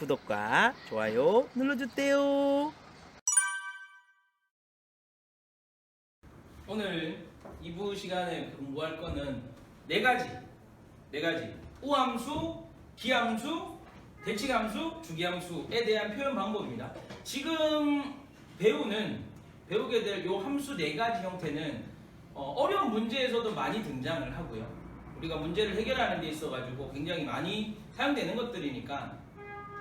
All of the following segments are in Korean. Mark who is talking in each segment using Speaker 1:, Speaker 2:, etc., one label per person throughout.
Speaker 1: 구독과 좋아요 눌러주세요.
Speaker 2: 오늘 2부 시간에 공부할 거는 네 가지, 네 가지 우함수, 기함수, 대칭함수, 주기함수에 대한 표현 방법입니다. 지금 배우는 배우게 될 요 함수 네 가지 형태는 어, 려운 문제에서도 많이 등장을 하고요. 우리가 문제를 해결하는 데 있어 가지고 굉장히 많이 사용되는 것들이니까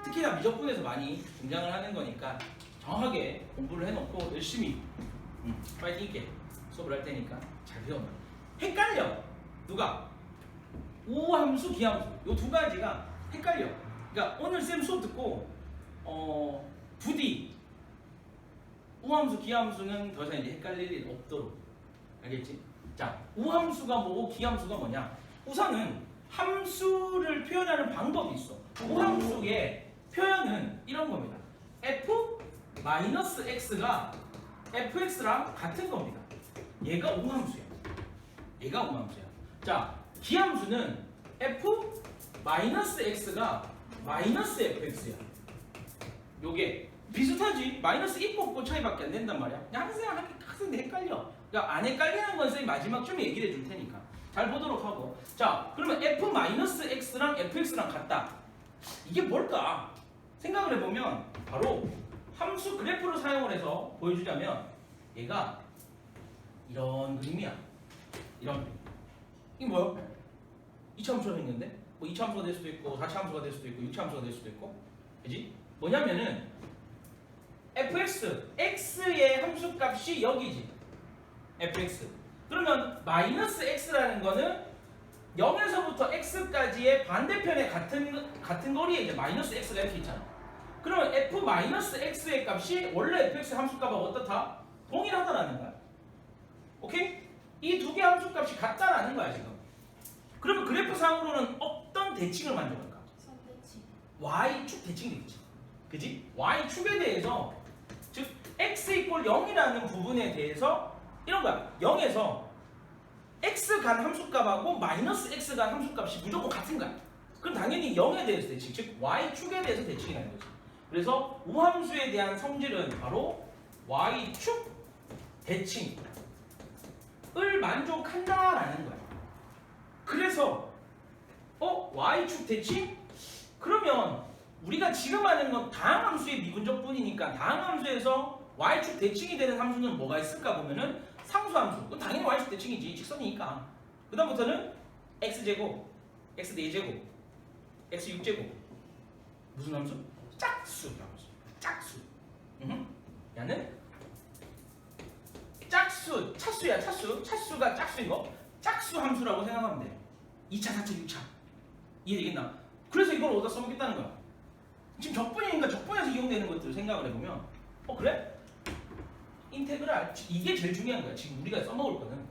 Speaker 2: 특히나 미적분에서 많이 등장을 하는 거니까 정확하게 공부를 해놓고 열심히 음, 파이팅 있게 수업을 할 테니까 잘 배워놔. 헷갈려. 누가? 우함수, 기함수. 요 두 가지가 헷갈려. 그러니까 오늘 쌤 수업 듣고 어 부디 우함수, 기함수는 더 이상 이제 헷갈릴 일 없도록 알겠지? 자, 우함수가 뭐고 기함수가 뭐냐? 우선은 함수를 표현하는 방법이 있어. 우함수의 표현은 이런 겁니다. f 마이너스 x가 fx랑 같은 겁니다. 얘가 우함수야. 얘가 우함수야. 자, 기함수는 f 마이너스 x가 마이너스 fx야. 요게 비슷하지? 마이너스 1 뽑고 차이밖에 안 된단 말이야. 항상 학- 학생들 헷갈려. 그러니까 안 헷갈리는 건 쌤이 마지막 쯤에 얘기를 해줄 테니까. 잘 보도록 하고. 자, 그러면 f 마이너스 x랑 fx랑 같다. 이게 뭘까? 생각을 해보면 바로 함수 그래프를 사용을 해서 보여주자면 얘가 이런 그림이야. 이런 그림. 이게 뭐야? 이차함수가 있는데? 뭐 이차함수가 될 수도 있고 다차함수가 될 수도 있고 육차함수가 될 수도 있고 그지? 뭐냐면은 fx, x의 함수값이 여기지 fx 그러면 마이너스 x라는 거는 0에서부터 x까지의 반대편에 같은 같은 거리에 이제 마이너스 x가 이렇게 있잖아 그러면 f 마이너스 x의 값이 원래 fx 함수값하고 어떻다? 동일하다라는 거야 오케이? 이 두 개 함수값이 같다라는 거야 지금 그러면 그래프상으로는 어떤 대칭을 만들어갈까?
Speaker 3: 선대치
Speaker 2: y축 대칭이 되겠지. 그지? y축에 대해서 즉 x 이꼴 0이라는 부분에 대해서 이런 거야. 0에서 x 간 함수값하고 마이너스 x 간 함수값이 무조건 같은 거야. 그럼 당연히 0에 대해서 대칭, 즉 y축에 대해서 대칭이 되는 거지. 그래서 우함수에 대한 성질은 바로 y축 대칭을 만족한다라는 거야. 그래서 어 y축 대칭? 그러면 우리가 지금 하는 건 다항함수의 미분적분이니까 다항함수에서 y축 대칭이 되는 함수는 뭐가 있을까 보면은 상수함수. 당연히 y축 대칭이지 직선이니까. 그 다음부터는 x제곱, x4 제곱, x6 제곱. 무슨 함수? 짝수 함수. 짝수. 음. 야는 짝수, 차수야 차수. 차수가 짝수인 거. 짝수 함수라고 생각하면 돼. 2차, 4차, 6차. 이해되겠나? 그래서 이걸 어디다 써먹겠다는 거야. 지금 적분이니까 적분에서 이용되는 것들을 생각을 해보면 어 그래? 인테그랄 이게 제일 중요한 거야. 지금 우리가 써먹을 거는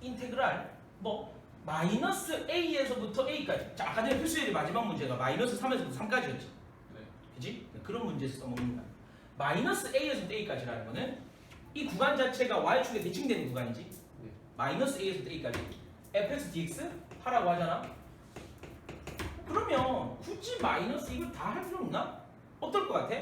Speaker 2: 인테그랄 뭐 마이너스 a에서부터 a까지. 자 아까 전에 필수예리 마지막 문제가 마이너스 3에서부터 3까지였지. 그지? 그런 문제에서 써먹는 거야. 마이너스 a에서부터 a까지라는 거는 이 구간 자체가 y축에 대칭되는 구간이지. 마이너스 a에서부터 a까지. fx dx 하라고 하잖아. 그러면 굳이 마이너스 이걸 다 할 필요 없나? 어떨 것 같아?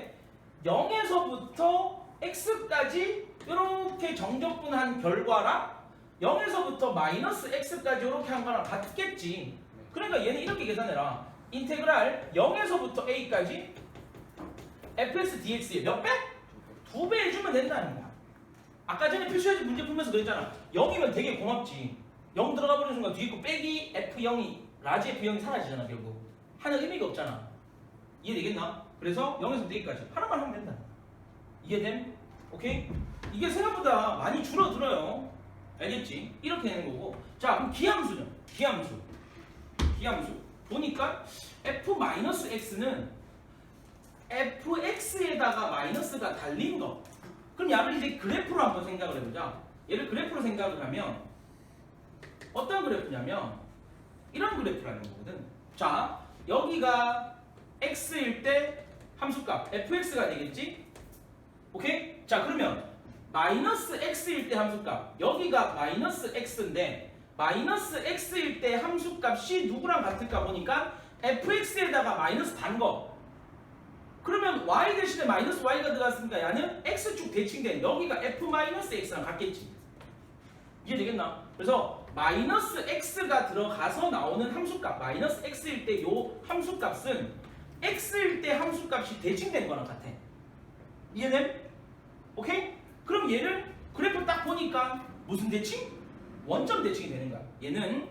Speaker 2: 0에서부터 x까지 이렇게 정적분한 결과랑 0에서부터 마이너스 x까지 이렇게 한 거랑 같겠지. 그러니까 얘는 이렇게 계산해라. 인테그랄 0에서부터 a까지 fx dx의 몇 배? 두 배 해주면 된다는 거야. 아까 전에 표시해지 문제 풀면서 그랬잖아. 0이면 되게 고맙지. 0 들어가 버리는 순간 뒤에 거 빼기 f0이 라지 f0이 사라지잖아 결국. 하는 의미가 없잖아. 이해되겠나? 그래서 0에서 4개까지 하나만 하면 된다. 이해됨? 오케이? 이게 생각보다 많이 줄어들어요. 알겠지? 이렇게 되는 거고. 자, 그럼 기함수는? 기함수. 기함수. 보니까 f-x는 fx에다가 마이너스가 달린 거. 그럼 얘를 이제 그래프로 한번 생각을 해보자. 얘를 그래프로 생각을 하면 어떤 그래프냐면 이런 그래프라는 거거든. 자, 여기가 x일 때 함수값 fx가 되겠지? 오케이? 자, 그러면 마이너스 x일 때 함수값 여기가 마이너스 x인데 마이너스 x일 때 함수값이 누구랑 같을까 보니까 fx에다가 마이너스 단 거 그러면 y 대신에 마이너스 y가 들어갔으니까 야는 x축 대칭된 여기가 f 마이너스 x랑 같겠지. 이해되겠나? 그래서 마이너스 x가 들어가서 나오는 함수값 마이너스 x일 때 요 함수값은 x일 때 함수값이 대칭된 거랑 같아. 이해됨? 오케이? 그럼 얘를 그래프 딱 보니까 무슨 대칭? 원점 대칭이 되는 거야. 얘는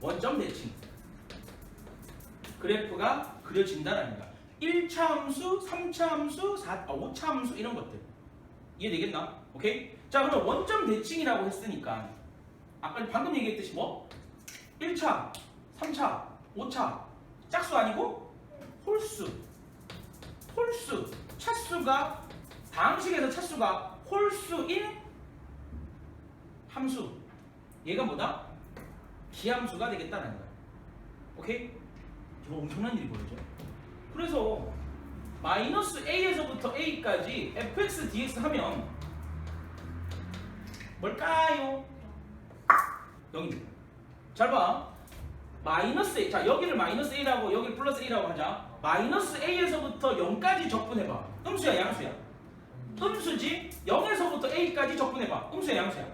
Speaker 2: 원점 대칭. 그래프가 그려진다라는 거야. 1차 함수, 3차 함수, 4, 아, 5차 함수 이런 것들. 이해되겠나? 오케이? 자, 그럼 원점 대칭이라고 했으니까 아까 방금 얘기했듯이 뭐? 1차, 3차, 5차 짝수 아니고 홀수. 홀수. 차수가 방식에서 차수가 홀수인 함수. 얘가 뭐다? 기함수가 되겠다는 거야. 오케이? 이거 엄청난 일이 벌어져. 그래서 마이너스 a에서부터 a까지 fx dx 하면 뭘까요? 0입니다. 잘 봐. 마이너스 a. 자, 여기를 마이너스 a라고 여기를 플러스 a라고 하자. 마이너스 a에서부터 0까지 적분해봐. 음수야, 양수야? 음수지. 0에서부터 a까지 적분해봐. 음수야, 양수야?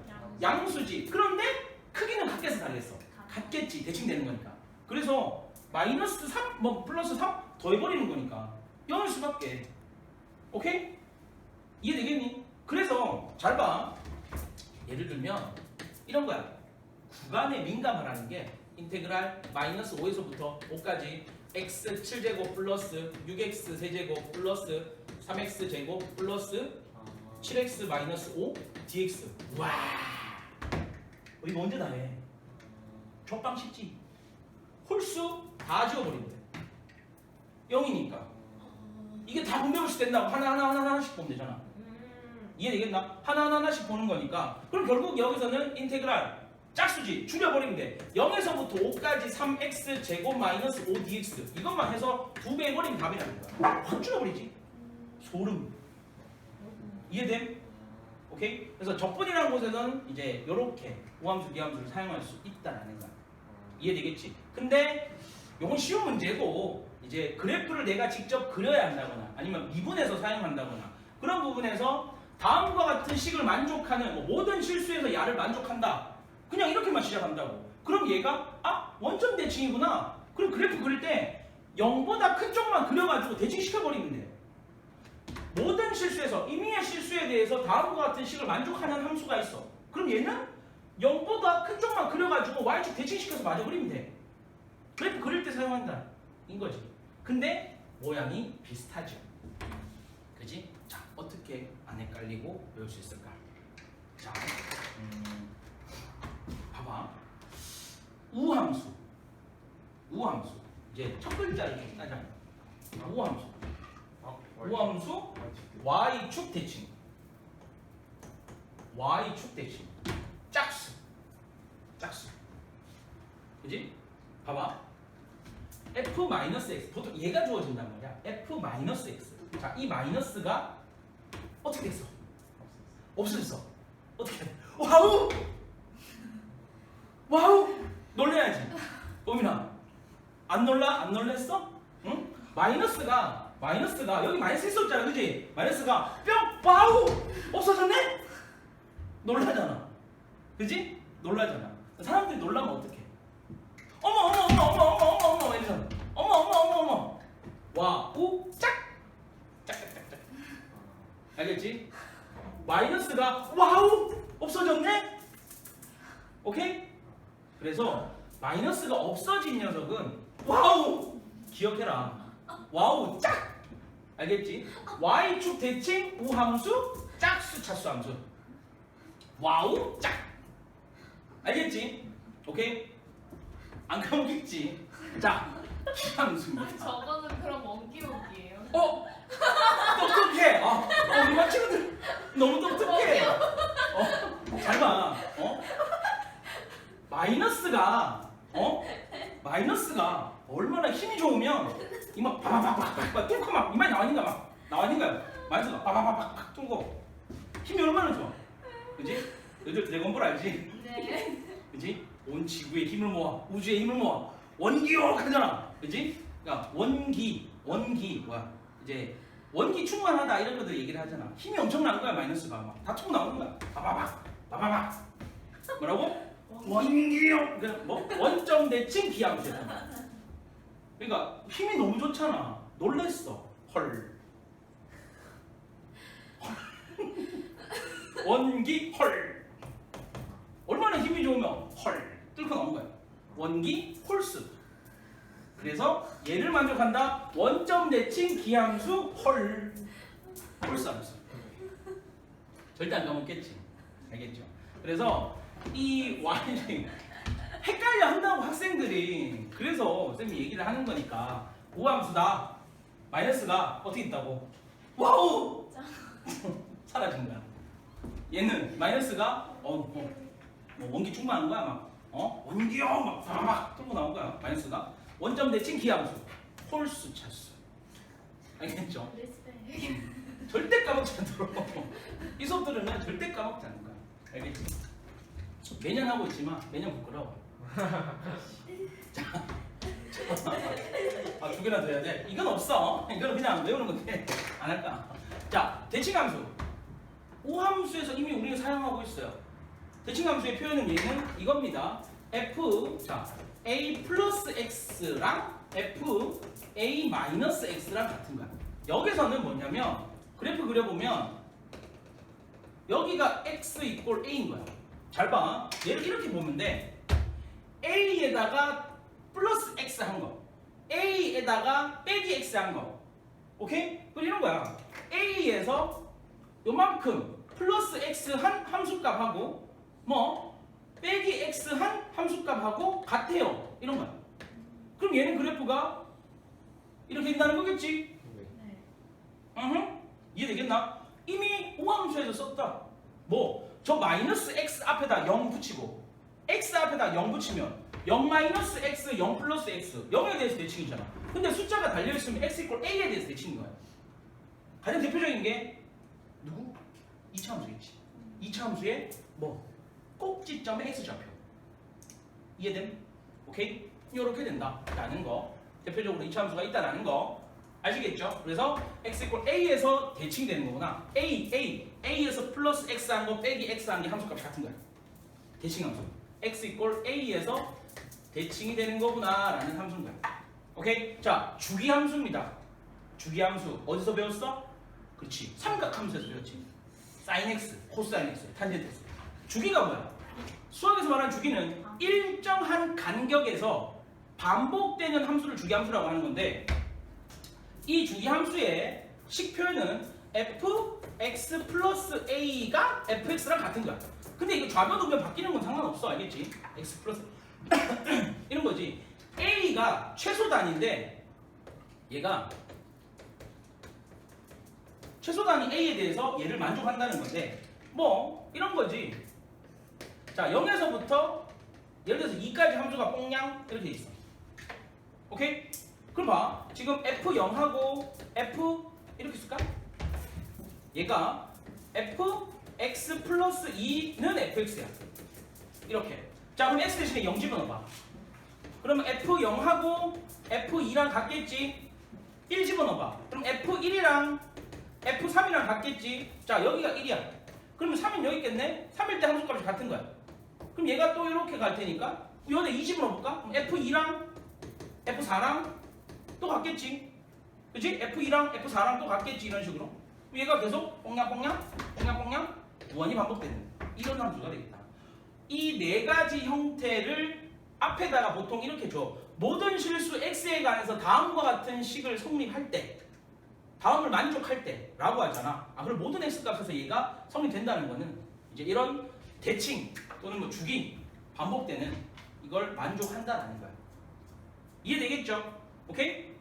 Speaker 2: 양수지. 그런데 크기는 같겠어, 다르겠어? 같겠지. 대칭 되는 거니까. 그래서 마이너스 3, 뭐 플러스 3 더해버리는 거니까 0일 수밖에. 오케이? 이해되겠니? 그래서 잘 봐. 예를 들면 이런 거야. 구간에 민감하라는 게 인테그랄 마이너스 5에서부터 5까지 x 7제곱 플러스 6x 세제곱 플러스 3x 제곱 플러스 7x 마이너스 5 dx 와 이거 언제 다 해? 적방 쉽지 홀수 다 지워버리면 돼 0이니까. 이게 다 분배불식 된다고 하나하나 하나 하나씩 보면 되잖아. 이해되겠나? 하나하나 하나씩 보는 거니까. 그럼 결국 여기서는 인테그랄 짝수지 줄여버리면 돼. 0에서부터 5까지 3x 제곱 마이너스 5dx 이것만 해서 두 배 해버리면 답이라는 거야. 확 줄여버리지. 소름. 이해됨? 오케이? 그래서 적분이라는 곳에서는 이제 이렇게 우함수 비함수를 사용할 수 있다라는 거야. 이해되겠지? 근데 요건 쉬운 문제고 이제 그래프를 내가 직접 그려야 한다거나 아니면 미분해서 사용한다거나 그런 부분에서 다음과 같은 식을 만족하는 뭐 모든 실수에서 야를 만족한다. 그냥 이렇게만 시작한다고. 그럼 얘가 아 원점 대칭이구나. 그럼 그래프 그릴 때 0보다 큰 쪽만 그려가지고 대칭시켜버리면 돼. 모든 실수에서 임의의 실수에 대해서 다음과 같은 식을 만족하는 함수가 있어. 그럼 얘는 0보다 큰 쪽만 그려가지고 y축 대칭시켜서 맞아버리면 돼 그래프 그릴 때 사용한다. 인 거지. 근데 모양이 비슷하죠. 그지? 자 어떻게 안 헷갈리고 외울 수 있을까? 자 음, 봐봐. 우함수. 우함수. 이제 첫 글자를 좀 따자. 우함수. 우함수 y축 대칭. Y축 대칭. 짝수. 짝수. 그지? 봐봐 f-x 보통 얘가 주어진단 말이야 f-x 자 이 마이너스가 어떻게 됐어? 없어졌어 어떻게 돼? 와우 와우 놀래야지 뽀민아 안 놀라? 안 놀랬어? 응? 마이너스가 마이너스가 여기 마이너스 있었잖아 그지? 마이너스가 뿅 와우 없어졌네? 놀라잖아 그지? 놀라잖아 사람들이 놀라면 어떡해 어머 어머 어머 어머 어머 어머 어머 이러잖아 어머 어머 어머 어머 와우 짝 짝짝짝짝 알겠지? 마이너스가 와우 없어졌네? 오케이? 그래서 마이너스가 없어진 녀석은 와우 기억해라 와우 짝 알겠지? y축 대칭 우함수 짝수 차수 함수 와우 짝 알겠지? 오케이? 안 까먹겠지? 자 기함수입니다
Speaker 3: 저거는 그럼 원기옥이에요.
Speaker 2: 어? 똑똑해. 아, 어, 우리 반 친구들 너무 똑똑해. 어, 잘 봐. 어? 마이너스가 어? 마이너스가 얼마나 힘이 좋으면 이막 바바바박 뚫고 막 이만 나와닌가 막 나와닌가 마이너스가 바바바박 뚫고 힘이 얼마나 좋아. 그지? 너희들 드래곤볼 알지?
Speaker 3: 네.
Speaker 2: 그지? 온 지구의 힘을 모아 우주의 힘을 모아 원기옥 하잖아 그지? 그러니까 원기, 원기 뭐야? 이제 원기 충만하다 이런 것들 얘기를 하잖아. 힘이 엄청난 거야 마이너스가 막다통 나오는 거야. 바바박, 바바박. 뭐라고? 원기요. 그뭐 원점 대칭 기함수야. 그러니까 힘이 너무 좋잖아. 놀랬어. 헐. 원기 헐. 얼마나 힘이 좋으면 헐 뚫고 나온 거야. 원기 홀수. 그래서 얘를 만족한다. 원점 대칭 기함수 헐. 홀수 함수. 절대 안 까먹겠지. 알겠죠? 그래서 이 y 헷갈려 한다고 학생들이 그래서 쌤이 얘기를 하는 거니까 우함수다 마이너스가 어떻게 있다고 와우 사라진 거야 얘는 마이너스가 어, 어, 뭐 원기 충만한 거야 막 어? 원기요 막막 뚫고 나온 거야 마이너스가 원점 대칭 기함수 홀수 차수 알겠죠? 음, 절대 까먹지 않도록 이 수업 들으면 절대 까먹지 않는 거야 알겠지? 매년 하고 있지만 매년 부끄러워 아, 두 개나 더 해야 돼? 이건 없어. 이거는 그냥 외우는 건데 안 할까? 자, 대칭함수. 오함수에서 이미 우리가 사용하고 있어요. 대칭함수의 표현은 얘는 이겁니다. F 자 a 플러스 x랑 f a 마이너스 x랑 같은 거야. 여기서는 뭐냐면 그래프 그려보면 여기가 x 이꼴 a인 거야. 잘 봐. 얘를 이렇게 보면 돼. a에다가 플러스 x 한 거. a에다가 빼기 x 한 거. 오케이? 그 이런 거야. a에서 요만큼 플러스 x 한 함수값하고 뭐 빼기 x 한 함수값하고 같아요. 이런 거야. 그럼 얘는 그래프가 이렇게 된다는 거겠지?
Speaker 3: 네.
Speaker 2: 으흠. 이해되겠나? 이미 오함수에서 썼다. 뭐? 저 마이너스 x 앞에다 0 붙이고 x 앞에다 0 붙이면 0 마이너스 x, 0 플러스 x 0에 대해서 대칭이잖아. 근데 숫자가 달려있으면 x 이꼴 a에 대해서 대칭인 거야. 가장 대표적인 게 누구? 이차 함수겠지. 이차 함수의 뭐? 꼭지점의 x좌표. 이해됨? 오케이? 이렇게 된다라는 거. 대표적으로 이차 함수가 있다라는 거. 아시겠죠? 그래서 x 이꼴 a에서 대칭되는 거구나. a, a, a에서 플러스 x 한 거 빼기 x 한 게 함수값이 같은 거야. 대칭 함수. x 이꼴 a에서 대칭이 되는 거구나 라는 함수인 거야. 오케이? 자, 주기 함수입니다. 주기 함수 어디서 배웠어? 그렇지. 삼각 함수에서 배웠지. 사인 x, 코사인 x, 탄젠트 x. 주기가 뭐야? 수학에서 말하는 주기는 일정한 간격에서 반복되는 함수를 주기 함수라고 하는 건데 이 주기 함수의 식 표현은 f x 플러스 a가 fx랑 같은 거야. 근데 이거 좌변 우변 바뀌는 건 상관없어, 알겠지? x 플러스 이런 거지. a가 최소 단위인데 얘가 최소 단위 a에 대해서 얘를 만족한다는 건데 뭐 이런 거지. 자 0에서부터 예를 들어서 2까지 함수가 뽕냥 이렇게 있어. 오케이? 그럼 봐. 지금 F0하고 F 이렇게 쓸까? 얘가 F X 플러스 2는 FX야. 이렇게. 자, 그럼 X 대신에 0 집어넣어봐. 그러면 F0하고 F2랑 같겠지? 1 집어넣어봐. 그럼 F1이랑 F3이랑 같겠지? 자, 여기가 1이야. 그러면 3은 여기 있겠네? 3일 때 함수값이 같은 거야. 그럼 얘가 또 이렇게 갈 테니까 여기다 2 집어넣어볼까? 그럼 F2랑 F4랑 또 같겠지. 그치? F2랑 F4랑 또 같겠지. 이런 식으로. 얘가 계속 뽕냥뽕냥, 뽕냥뽕냥 무한히 반복되는 이런 함수가 되겠다. 이 네 가지 형태를 앞에다가 보통 이렇게 줘. 모든 실수 x에 관해서 다음과 같은 식을 성립할 때, 다음을 만족할 때 라고 하잖아. 아, 그럼 모든 x 값에서 얘가 성립된다는 거는 이제 이런 대칭 또는 뭐 주기 반복되는 이걸 만족한다라는 거야. 이해되겠죠? 오케이?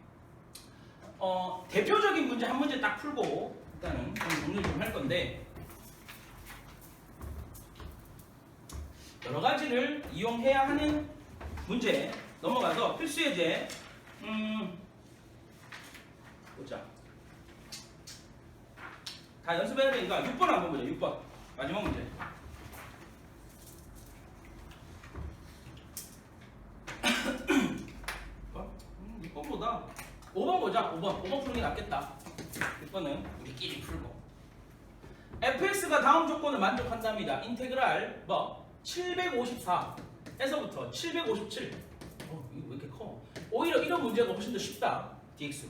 Speaker 2: 어, 대표적인 문제 한 문제 딱 풀고 일단은 좀 정리를 좀할 건데 여러 가지를 이용해야 하는 문제 넘어가서 필수 예제 음 보자 다 연습해야 되니까 6번 한번 보자 6번 마지막 문제 어? 음, 6번보다 되니까 5번 보자 5번. 5번 푸는 게 낫겠다. 이거는 우리끼리 풀고. Fx가 다음 조건을 만족한답니다. 인테그랄 뭐? 754에서부터 757 어, 이거 왜 이렇게 커? 오히려 이런 문제가 훨씬 더 쉽다. Dx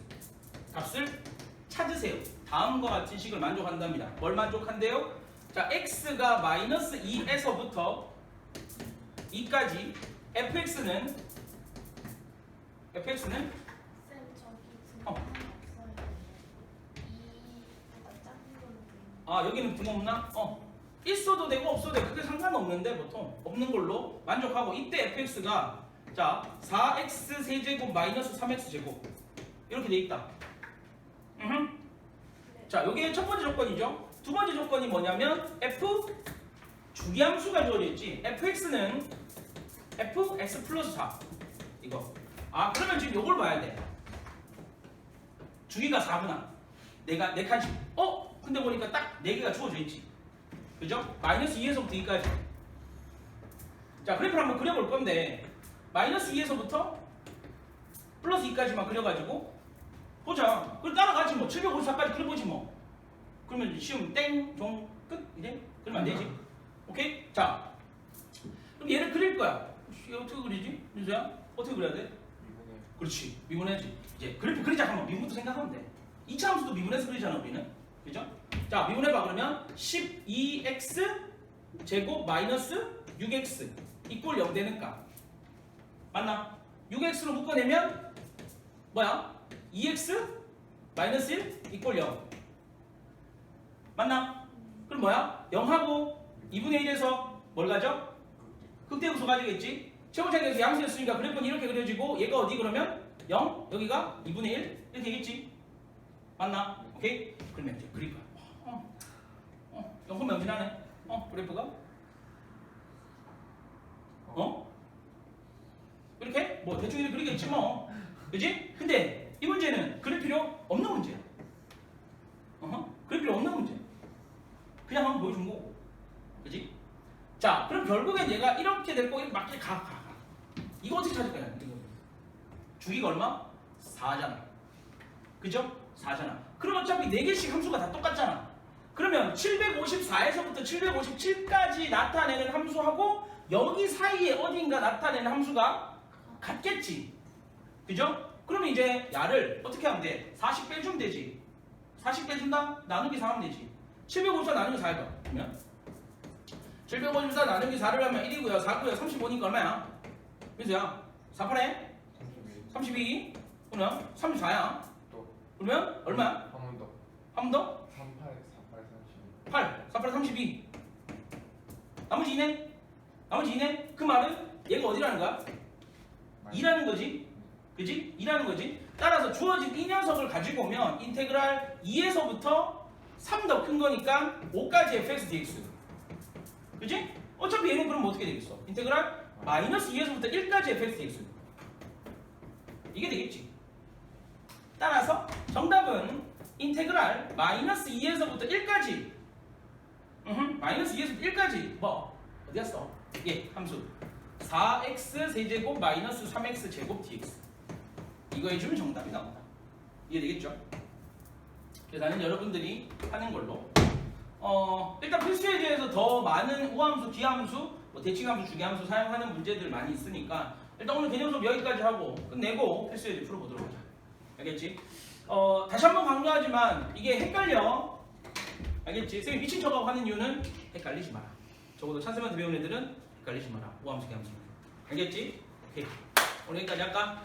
Speaker 2: 값을 찾으세요. 다음과 같은 식을 만족한답니다. 뭘 만족한대요? 자 x가 마이너스 2에서부터 2까지 fx는 fx는 아 여기는 등 없나? 어. 있어도 되고 없어도 돼. 그게 상관없는데 보통. 없는 걸로 만족하고. 이때 fx가 자 4x 세제곱 마이너스 3x 제곱. 이렇게 돼 있다. 음흠. 자 여기에 첫 번째 조건이죠. 두 번째 조건이 뭐냐면 f 주기함수가 주어져 있지. fx는 fx 플러스 4 이거. 아 그러면 지금 요걸 봐야 돼 주기가 4구나 내가 네 칸씩. 어? 근데 보니까 딱 4개가 주어져 있지. 그죠? 마이너스 2에서부터 2까지. 자 그래프를 한번 그려볼 건데 마이너스 2에서부터 플러스 2까지만 그려가지고 보자. 그럼 따라가지 뭐. 754까지 그려보지 뭐. 그러면 시험 땡종끝 이제 그러면 안 되지. 오케이? 자. 그럼 얘를 그릴 거야. 어떻게 그리지? 민수야? 어떻게 그려야 돼? 그렇지. 미분해야지 이제 그래프 그리자 하면 미분부터 생각하면 돼 2차 함수도 미분해서 그리잖아 우리는 그죠? 자 미분해봐 그러면 12x 제곱 마이너스 6x 이꼴 0 되니까 맞나? 6x로 묶어내면 뭐야? 2x 마이너스 1 이꼴 0 맞나? 그럼 뭐야? 0하고 2분의 1에서 뭘 가져? 극대분수 가지겠지? 최고차에서 양수였으니까 그래프는 이렇게 그려지고 얘가 어디 그러면 0 여기가 2분의 1 이렇게 되겠지? 맞나? 오케이? 그러면 이제 거야 어, 어, 영혼 명진하네 어, 그래프가 어? 이렇게? 뭐 대충 이렇게 그리겠지 뭐 그지? 근데 이 문제는 그릴 필요 없는 문제야 어허, 그릴 필요 없는 문제 그냥 한번 보여준 거고 그지? 자 그럼 결국엔 얘가 이렇게 될 거고 이렇게 맞게 가, 가, 가. 이거 어떻게 찾을 거야? 이거. 주기가 얼마? 4잖아 그죠? 4잖아 그럼 어차피 4개씩 함수가 다 똑같잖아 그러면 754에서부터 757까지 나타내는 함수하고 여기 사이에 어딘가 나타내는 함수가 같겠지 그죠? 그러면 이제 야를 어떻게 하면 돼? 40 빼주면 되지 40 빼준다? 나누기 4 하면 되지 754 나누기 4 해봐 그러면 754 나누기 4를 하면 1이고요 4고요 35니까 얼마야? 민수야 4 8에 32 그러면 34야
Speaker 4: 또
Speaker 2: 그러면 얼마야?
Speaker 4: 한번 더.
Speaker 2: 한 번 더?
Speaker 4: 38, 48, 32.
Speaker 2: 8 4 8 32 나머지 2네 나머지 2네 그 말은 얘가 어디라는 거야? 2라는 거지 그지? 2라는 거지 따라서 주어진 이 녀석을 가지고 오면 인테그랄 2에서부터 3 더 큰 거니까 5까지 fx dx 그지? 어차피 얘는 그럼 어떻게 되겠어? 인테그랄 마이너스 2에서부터 1까지 fx dx 이게 되겠지. 따라서 정답은 인테그랄 마이너스 2에서부터 1까지. 음흠, 마이너스 2에서 1까지. 뭐? 어디 갔어? 예 함수. 4x 세제곱 마이너스 3x 제곱 dx 이거 해주면 정답이 나온다. 이해되겠죠? 그래서 나는 여러분들이 하는 걸로. 어 일단 필수에 대해서 더 많은 우함수, 기함수, 뭐 대칭함수, 주기함수 사용하는 문제들 많이 있으니까 일단 오늘 개념 수업 여기까지 하고 끝내고 대해 풀어보도록 하자 알겠지? 어 다시 한번 강조하지만 이게 헷갈려 알겠지? 쌤이 미친 척하고 하는 이유는 헷갈리지 마라. 적어도 찬스한테 배운 애들은 헷갈리지 마라. 우함수, 기 함수. 알겠지? 오케이. 오늘 여기까지 할까?